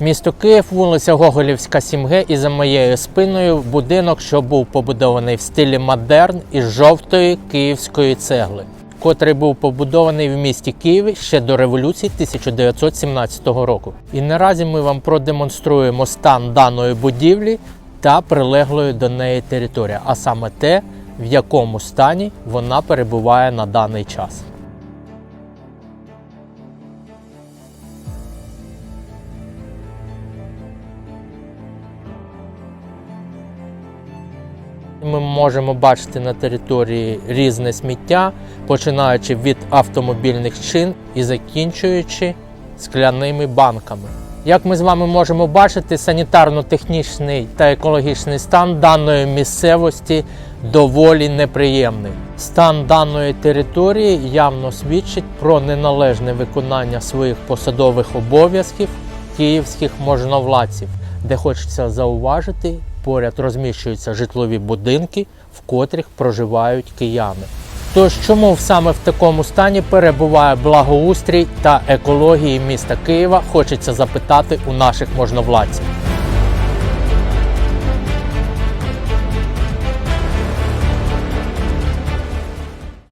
Місто Київ, вулиця Гоголівська, 7Г і за моєю спиною будинок, що був побудований в стилі модерн із жовтої київської цегли, котрий був побудований в місті Києві ще до революції 1917 року. І наразі ми вам продемонструємо стан даної будівлі та прилеглої до неї території, а саме те, в якому стані вона перебуває на даний час. Ми можемо бачити на території різне сміття, починаючи від автомобільних шин і закінчуючи скляними банками. Як ми з вами можемо бачити, санітарно-технічний та екологічний стан даної місцевості доволі неприємний. Стан даної території явно свідчить про неналежне виконання своїх посадових обов'язків київських можновладців, де хочеться зауважити, поряд розміщуються житлові будинки, в котрих проживають кияни. Тож чому саме в такому стані перебуває благоустрій та екології міста Києва, хочеться запитати у наших можновладців.